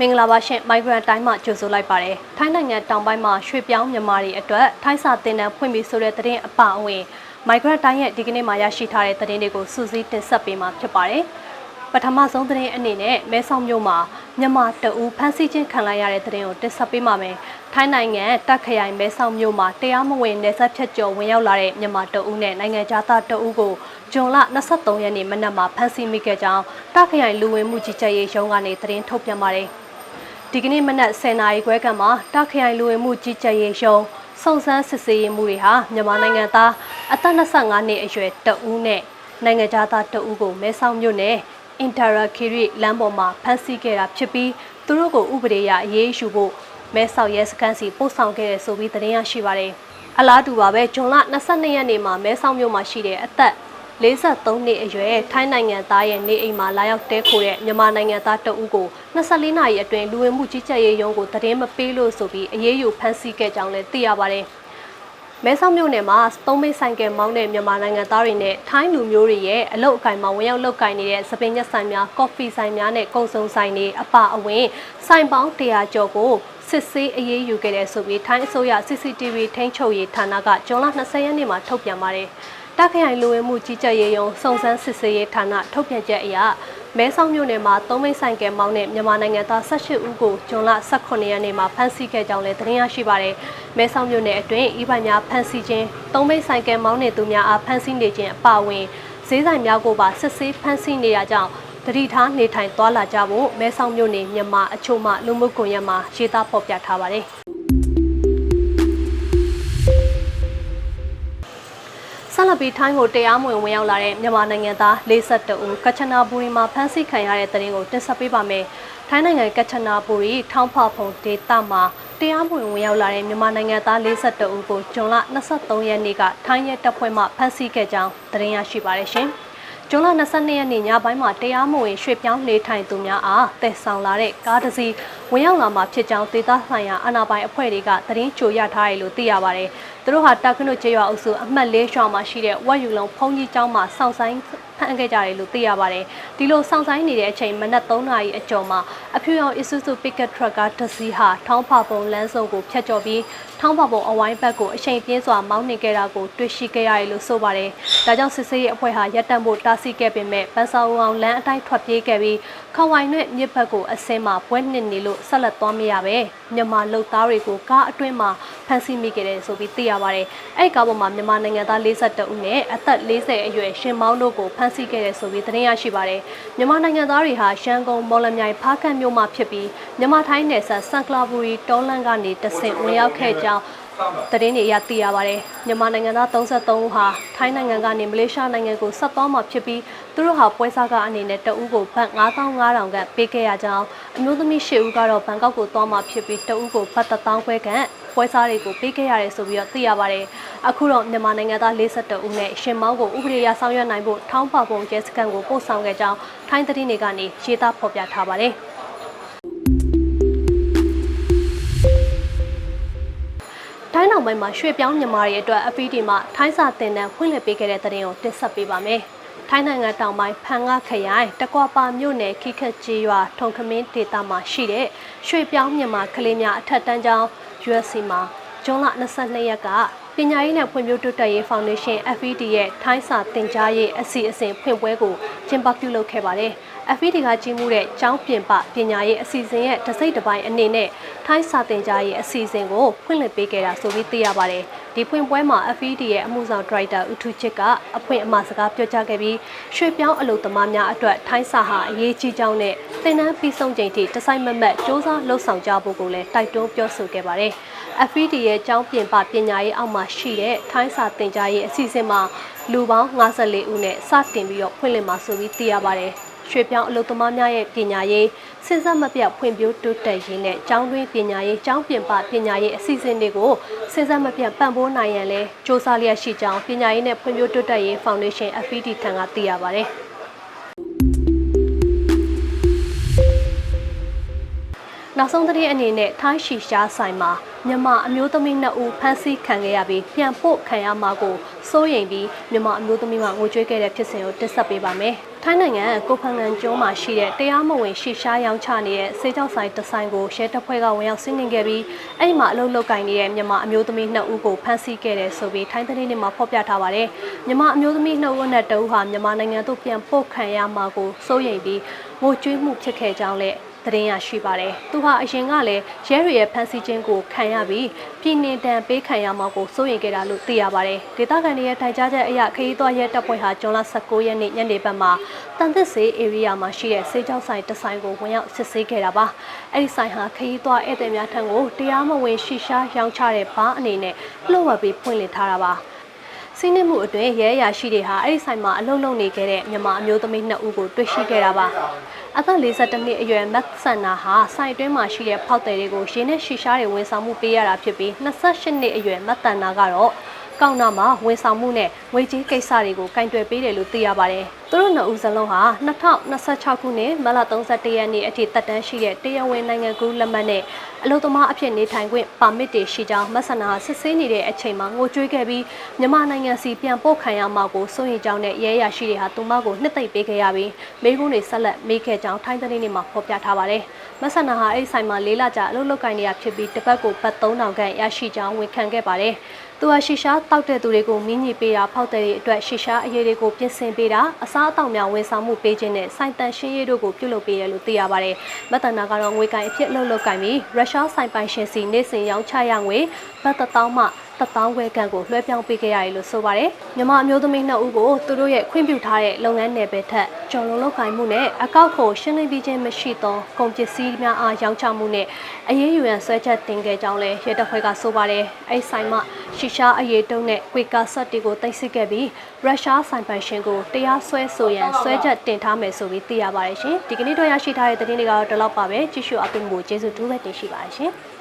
မင်္ဂလာပါရှင် Migrant တိုင်းမှာကြိုဆိုလိုက်ပါတယ်။ထိုင်းနိုင်ငံတောင်ပိုင်းမှာရွှေပြောင်းမြန်မာတွေအတွက်ထိုင်းစာသင်တန်းဖွင့်ပြီးဆိုတဲ့သတင်းအပအဝင် Migrant တိုင်းရဲ့ဒီကနေ့မှာရရှိထားတဲ့သတင်းတွေကိုစူးစီးတင်ဆက်ပေးမှာဖြစ်ပါတယ်။ပထမဆုံးသတင်းအနေနဲ့မဲဆောက်မြို့မှာမြန်မာတအူဖမ်းဆီးခြင်းခံလိုက်ရတဲ့သတင်းကိုတင်ဆက်ပေးပါမယ်။ထိုင်းနိုင်ငံတက်ခရိုင်မဲဆောက်မြို့မှာတရားမဝင်နေဆက်ဖြတ်ကျော်ဝင်ရောက်လာတဲ့မြန်မာတအူနဲ့နိုင်ငံသားတအူကိုဂျွန်လ23ရက်နေ့မနက်မှာဖမ်းဆီးမိခဲ့ကြောင်းတက်ခရိုင်လူဝင်မှုကြီးကြပ်ရေးရုံးကနေသတင်းထုတ်ပြန်ပါတယ်။ ဒီကနေ့မနက်10:00နာရီခွဲကမှတာခရိုင်လူဝင်မှုကြီးကြပ်ရေးရုံးစုံစမ်းစစ်ဆေးရေးမှုတွေဟာမြန်မာနိုင်ငံသားအသက်25နှစ်အရွယ်တဦးနဲ့နိုင်ငံသားတဦးကိုမဲဆောက်မြို့နယ်အင်တာရာခီရီလမ်းပေါ်မှာဖမ်းဆီးခဲ့တာဖြစ်ပြီးသူတို့ကိုဥပဒေအရအရေးယူဖို့မဲဆောက်ရဲစခန်းစီပို့ဆောင်ခဲ့တဲ့ဆိုပြီးသတင်းရရှိပါတယ်။အလားတူပါပဲဂျွန်လ22ရက်နေ့မှာမဲဆောက်မြို့မှာရှိတဲ့အသက် 53နှစ်အရွယ်ထိုင်းနိုင်ငံသားရဲ့နေအိမ်မှာလာရောက်တဲခိုတဲ့မြန်မာနိုင်ငံသားတဦးကို24နာရီအတွင်းလူဝင်မှုကြီးကြပ်ရေးရုံးကိုသတင်းမပေးလို့ဆိုပြီးအရေးယူဖမ်းဆီးခဲ့ကြောင်းလည်းသိရပါတယ်။မဲဆောက်မြို့နယ်မှာသုံးမိတ်ဆိုင်ကယ်မောင်းတဲ့မြန်မာနိုင်ငံသားတွေနဲ့ထိုင်းလူမျိုးတွေရဲ့အလုတ်အကင်မှာဝင်ရောက်လုတ်ကင်နေတဲ့စပင်ညက်ဆိုင်များကော်ဖီဆိုင်များနဲ့ကုံစုံဆိုင်တွေအပအဝင်ဆိုင်ပေါင်း100ကျော်ကိုစစ်ဆေးအရေးယူခဲ့တဲ့ဆိုပြီးထိုင်းအစိုးရ CCTV ထိန်းချုပ်ရေးဌာနကဇွန်လ20ရက်နေ့မှာထုတ်ပြန်ပါတယ်။ တခရိုင်လူဝင်မှုကြီးကြပ်ရေးရုံးစုံစမ်းစစ်ဆေးရေးဌာနထုတ်ပြန်ချက်အရမဲဆောက်မြို့နယ်မှာသုံးမိတ်ဆိုင်ကယ်မောင်းတဲ့မြန်မာနိုင်ငံသား18ဦးကိုဇွန်လ18ရက်နေ့မှာဖမ်းဆီးခဲ့ကြောင်းလည်းသတင်းရရှိပါတယ်။မဲဆောက်မြို့နယ်အတွင်းဤပိုင်များဖမ်းဆီးခြင်းသုံးမိတ်ဆိုင်ကယ်မောင်းနေသူများအားဖမ်းဆီးနေခြင်းအပါအဝင်ဈေးဆိုင်များကိုပါစစ်ဆေးဖမ်းဆီးနေရကြောင်းတတိထားနေထိုင်သွားလာကြဖို့မဲဆောက်မြို့နယ်မြန်မာအချို့မှလူမှုကွန်ရက်မှာရေးသားဖော်ပြထားပါတယ်။ ဆက်လက်ပြီးထိုင်းကိုတရားမဝင်ဝင်ရောက်လာတဲ့မြန်မာနိုင်ငံသား42ဦးကချနာဘူရီမှာဖမ်းဆီးခံရတဲ့တဲ့ရင်ကိုတင်ဆက်ပေးပါမယ်။ထိုင်းနိုင်ငံကချနာဘူရီထောင်းဖဖုံဒေသမှာတရားမဝင်ဝင်ရောက်လာတဲ့မြန်မာနိုင်ငံသား42ဦးကိုဇွန်လ23ရက်နေ့ကထိုင်းရဲတပ်ဖွဲ့မှဖမ်းဆီးခဲ့ကြောင်းသတင်းရရှိပါတယ်ရှင်။ဇွန်လ22ရက်နေ့ညပိုင်းမှာတရားမဝင်ရွှေ့ပြောင်းနေထိုင်သူများအားတည်ဆောင်လာတဲ့ကားတစ်စီး ဝင်ရောက်လာမှာဖြစ်ကြောင်းဒေသဆိုင်ရာအာဏာပိုင်အဖွဲ့တွေကသတင်းကြိုရထားတယ်လို့သိရပါတယ်။သူတို့ဟာတာခွနုကျေးရွာအုပ်စုအမှတ်၄ရွာမှာရှိတဲ့ဝက်ယူလုံးဖုန်ကြီးကျောင်းမှာစောင့်ဆိုင်ဖမ်းခဲ့ကြတယ်လို့သိရပါတယ်။ဒီလိုစောင့်ဆိုင်နေတဲ့အချိန်မနက်3နာရီအကျော်မှာအဖြူရောင် Isuzu Pickup Truck ကတစ်စီးဟာထောင်းဖပုံလမ်းစုံကိုဖျက်ကျော်ပြီးထောင်းဖပုံအဝိုင်းဘက်ကိုအချိန်ပြင်းစွာမောင်းနှင်ခဲ့တာကိုတွေ့ရှိခဲ့ရတယ်လို့ဆိုပါတယ်။ဒါကြောင့်စစ်ဆေးရေးအဖွဲ့ဟာရပ်တန့်ဖို့တားဆီးခဲ့ပေမဲ့ပန်းဆောင်အောင်လမ်းအတိုင်းထွက်ပြေးခဲ့ပြီးခေါဝိုင်နဲ့မြစ်ဘက်ကိုအစင်းမှာပွဲနှစ်နေလို့ဆက်လက်သွားမရပဲမြန်မာလုံသားတွေကိုကားအတွင်းမှာဖမ်းဆီးမိခဲ့တယ်ဆိုပြီးသိရပါတယ်။အဲ့ဒီကားပေါ်မှာမြန်မာနိုင်ငံသား42ဦးနဲ့အသက်40အရွယ်ရှင်မောင်းတို့ကိုဖမ်းဆီးခဲ့တယ်ဆိုပြီးသတင်းရရှိပါတယ်။မြန်မာနိုင်ငံသားတွေဟာရှမ်းကုန်းမော်လမြိုင်ဖားကန့်မြို့မှာဖြစ်ပြီးမြန်မာထိုင်းနယ်စပ်ဆန်ကလာဘူရီတောလန်ကနေတဆင့်ဝင်ရောက်ခဲ့ကြောင်း သတင်းတွေအရသိရပါတယ်မြန်မာနိုင်ငံသား33ဦးဟာထိုင်းနိုင်ငံကနေမလေးရှားနိုင်ငံကိုဆက်သွားမှာဖြစ်ပြီးသူတို့ဟာပွဲစားကအနေနဲ့တအူးကိုဘတ်9500ခန့်ပေးခဲ့ရကြောင်းအမျိုးသမီး10ဦးကတော့ဘန်ကောက်ကိုသွားမှာဖြစ်ပြီးတအူးကိုဘတ်1000ခွဲခန့်ပွဲစားတွေကိုပေးခဲ့ရတယ်ဆိုပြီးတော့သိရပါတယ်အခုတော့မြန်မာနိုင်ငံသား42ဦးနဲ့ရှင်မောင်းကိုဥပဒေအရဆောင်ရွက်နိုင်ဖို့ထောင်းပါပုံကျဲစကန်ကိုပို့ဆောင်ခဲ့ကြောင်းထိုင်းသတင်းတွေကနေရေးသားဖော်ပြထားပါတယ် ထိုင်းနောက်ပိုင်းမှာရွှေ့ပြောင်းမြန်မာတွေအတွက်အပီးဒီမှာထိုင်းစာတင်တန်းဖွင့်လှစ်ပေးခဲ့တဲ့တဲ့ရင်ကိုတင်ဆက်ပေးပါမယ်။ထိုင်းနိုင်ငံတောင်ပိုင်းဖန်ငါခရိုင်တကွာပါမြို့နယ်ခိခက်ကြီးရွာထုံခမင်းဒေသမှာရှိတဲ့ရွှေ့ပြောင်းမြန်မာကလေးများအထက်တန်းကျောင်း USC မှာဇွန်လ22ရက်ကပညာရေးနဲ့ဖွံ့ဖြိုးတိုးတက်ရေးဖောင်ဒေးရှင်း FED ရဲ့ထိုင်းစာသင်ကြားရေးအစီအစဉ်ဖွင့်ပွဲကိုကျင်းပပြုလုပ်ခဲ့ပါတယ်။ FED ကကြီးမှုတဲ့ကျောင်းပြင်ပပညာရေးအစီအစဉ်ရဲ့တစ်စိတ်တစ်ပိုင်းအနေနဲ့ထိုင်းစာသင်ကြားရေးအစီအစဉ်ကိုဖွင့်လှစ်ပေးခဲ့တာဆိုပြီးသိရပါတယ်။ဒီဖွင့်ပွဲမှာ FED ရဲ့အမှုဆောင်ဒရိုက်တာဦးထူချစ်ကအဖွင့်အမှာစကားပြောကြားခဲ့ပြီးရွှေပြောင်းအလုပ်သမားများအတွက်ထိုင်းစာဟာအရေးကြီးကြောင်းနဲ့သင်တန်းပြီးဆုံးချိန်ထိတစိုက်မမတ်စ조사လှုပ်ဆောင်ကြဖို့ကိုလည်းတိုက်တွန်းပြောဆိုခဲ့ပါတယ်။ FED ရဲ့ကျောင်းပြင်ပပညာရေးအောက်မှာရှိတဲ့ထိုင်းစာသင်ကြားရေးအစီအစဉ်မှာလူပေါင်း54ဦးနဲ့စတင်ပြီးတော့ဖွင့်လှစ်မှာဆိုပြီးသိရပါတယ်။ ရွှေပြောင်းအလုပ်သမားများရဲ့ပညာရေးစဉ်ဆက်မပြတ်ဖွံ့ဖြိုးတိုးတက်ရေးနဲ့ကျောင်းတွင်းပညာရေးကျောင်းပြင်ပပညာရေးအစီအစဉ်တွေကိုစဉ်ဆက်မပြတ်ပံ့ပိုးနိုင်ရန်လဲစ조사လျက်ရှိကြောင်းပညာရေးနဲ့ဖွံ့ဖြိုးတိုးတက်ရေးဖောင်ဒေးရှင်း FPD ထံကသိရပါဗျ။ နနောက်ဆုံးသတင်းအနေနဲ့ထိုင်းရှီရှားဆိုင်မှာမြန်မာအမျိုးသမီးနှစ်ဦးဖမ်းဆီးခံခဲ့ရပြီးပြန်ပို့ခံရမှာကိုစိုးရိမ်ပြီးမြန်မာအမျိုးသမီးမှငိုကြွေးခဲ့တဲ့ဖြစ်စဉ်ကိုတင်ဆက်ပေးပါမယ်။ထိုင်းနိုင်ငံကိုဖန်ငန်ကျွန်းမှာရှိတဲ့တရားမဝင်ရှီရှားရောင်းချနေတဲ့စေကြောက်ဆိုင်တစ်ဆိုင်ကိုရဲတပ်ဖွဲ့ကဝင်ရောက်စီးနင်းခဲ့ပြီးအဲ့ဒီမှာအလုပ်လုပ်ကိုင်နေတဲ့မြန်မာအမျိုးသမီးနှစ်ဦးကိုဖမ်းဆီးခဲ့တယ်ဆိုပြီးထိုင်းသတင်းတွေမှာဖော်ပြထားပါတယ်။မြန်မာအမျိုးသမီးနှစ်ဦးနဲ့တဦးဟာမြန်မာနိုင်ငံသို့ပြန်ပို့ခံရမှာကိုစိုးရိမ်ပြီးငိုကြွေးမှုဖြစ်ခဲ့ကြောင်းလည်း သတင်းရရှိပါတယ်။သူဟာအရင်ကလည်းရဲတွေရဲ့ဖမ်းဆီးခြင်းကိုခံရပြီးပြည်နေတံပေးခံရမှာကိုစိုးရိမ်ခဲ့တာလို့သိရပါတယ်။ဒေသခံတွေရဲ့တိုင်ကြားချက်အရခရီးသွားရဲတပ်ဖွဲ့ဟာဇွန်လ19ရက်နေ့ညနေဘက်မှာတန်သစ်စေး area မှာရှိတဲ့စေးကြောက်ဆိုင်တစ်ဆိုင်ကိုဝင်ရောက်စစ်ဆေးခဲ့တာပါ။အဲဒီဆိုင်ဟာခရီးသွားဧည့်သည်များထံကိုတရားမဝင်ရှီရှားရောင်းချတဲ့ဘားအနေနဲ့လှုပ်ဝက်ပြီးဖွင့်လှစ်ထားတာပါ။စီးနှင်းမှုအတွင်းရဲအရာရှိတွေဟာအဲ့ဒီဆိုင်မှာအလုံလုံနေခဲ့တဲ့မြန်မာအမျိုးသမီးနှစ်ဦးကိုတွေ့ရှိခဲ့တာပါ အသက်52နှစ်အရွယ်မက်ဆန်နာဟာဆိုင်တွင်းမှာရှိတဲ့ဖောက်တယ်တွေကိုရင်းနဲ့ရှီရှားတွေဝန်ဆောင်မှုပေးရတာဖြစ်ပြီး28နှစ်အရွယ်မက်တန်နာကတော့ကောင်းနာမှာဝန်ဆောင်မှုနဲ့ငွေကြေးကိစ္စတွေကိုကင်တွယ်ပေးတယ်လို့သိရပါတယ်။ သူတို့နှစ်ဦးစလုံးဟာ2026ခုနှစ်မတ်လ31ရက်နေ့အထိတက်တန်းရှိတဲ့တရားဝင်နိုင်ငံကူးလက်မှတ်နဲ့အလုပ်သမားအဖြစ်နေထိုင်ခွင့်ပါမစ်တွေရှိကြောင်းမက်ဆန္နာစစ်ဆေးနေတဲ့အချိန်မှာငိုကြွေးခဲ့ပြီးမြန်မာနိုင်ငံစီပြန်ပို့ခံရမှာကိုစိုးရိမ်ကြောင်းနဲ့ရဲရရှိတွေဟာသူမကိုနှစ်သိမ့်ပေးခဲ့ရပြီးမိကုန်းတွေဆက်လက်မေးခဲ့ကြောင်းထိုင်းသတင်းတွေမှာဖော်ပြထားပါတယ်။မက်ဆန္နာဟာအဲ့ဒီဆိုင်မှာလေးလကြာအလုပ်လုပ်ကိုင်နေတာဖြစ်ပြီးတစ်ပတ်ကိုဘတ်3000ခန့်ရရှိကြောင်းဝန်ခံခဲ့ပါတယ်။သူဟာရှီရှားတောက်တဲ့သူတွေကိုမင်းကြီးပေးတာဖောက်တဲ့တွေအတွက်ရှီရှားအရေးတွေကိုပြင်ဆင်ပေးတာအစားအသောက်များဝန်ဆောင်မှုပေးခြင်းနဲ့စိုင်တန်ရှင်းရေးတို့ကိုပြုလုပ်ပေးတယ်လို့သိရပါတယ်။မက်တနာကတော့ငွေကင်အဖြစ်အလုပ်လုပ်ကင်ပြီးရုရှားဆိုင်ပိုင်ရှင်စီနေစဉ်ရောင်းချရငွေဘတ်တစ်သောင်းမှ တစ်သောင်းခွဲခန့်ကိုလွှဲပြောင်းပေးခဲ့ရတယ်လို့ဆိုပါတယ်။မြန်မာအမျိုးသမီးနှစ်ဦးကိုသူတို့ရဲ့ခွင့်ပြုထားတဲ့လုပ်ငန်းနယ်ပယ်ထက်ကျော်လွန်လုပ်ကိုင်မှုနဲ့အကောက်ကိုရှင်းလင်းပြီးခြင်းမရှိသောကုန်ပစ္စည်းများအားရောင်းချမှုနဲ့အရေးယူရန်ဆွဲချက်တင်ခဲ့ကြောင်းလည်းရဲတပ်ဖွဲ့ကဆိုပါတယ်။အဲ့ဆိုင်မှာရှီရှားအရေးတုံးနဲ့ကွေကာဆက်တီကိုတိုက်စစ်ခဲ့ပြီးရုရှားဆိုင်ပိုင်ရှင်ကိုတရားစွဲဆိုရန်ဆွဲချက်တင်ထားမယ်ဆိုပြီးသိရပါတယ်ရှင်။ဒီကနေ့တော့ရရှိထားတဲ့သတင်းတွေကတော့ဒီလောက်ပါပဲ။ကြည့်ရှုအပင်ကိုကျေးဇူးတူးပဲတင်ရှိပါတယ်ရှင်။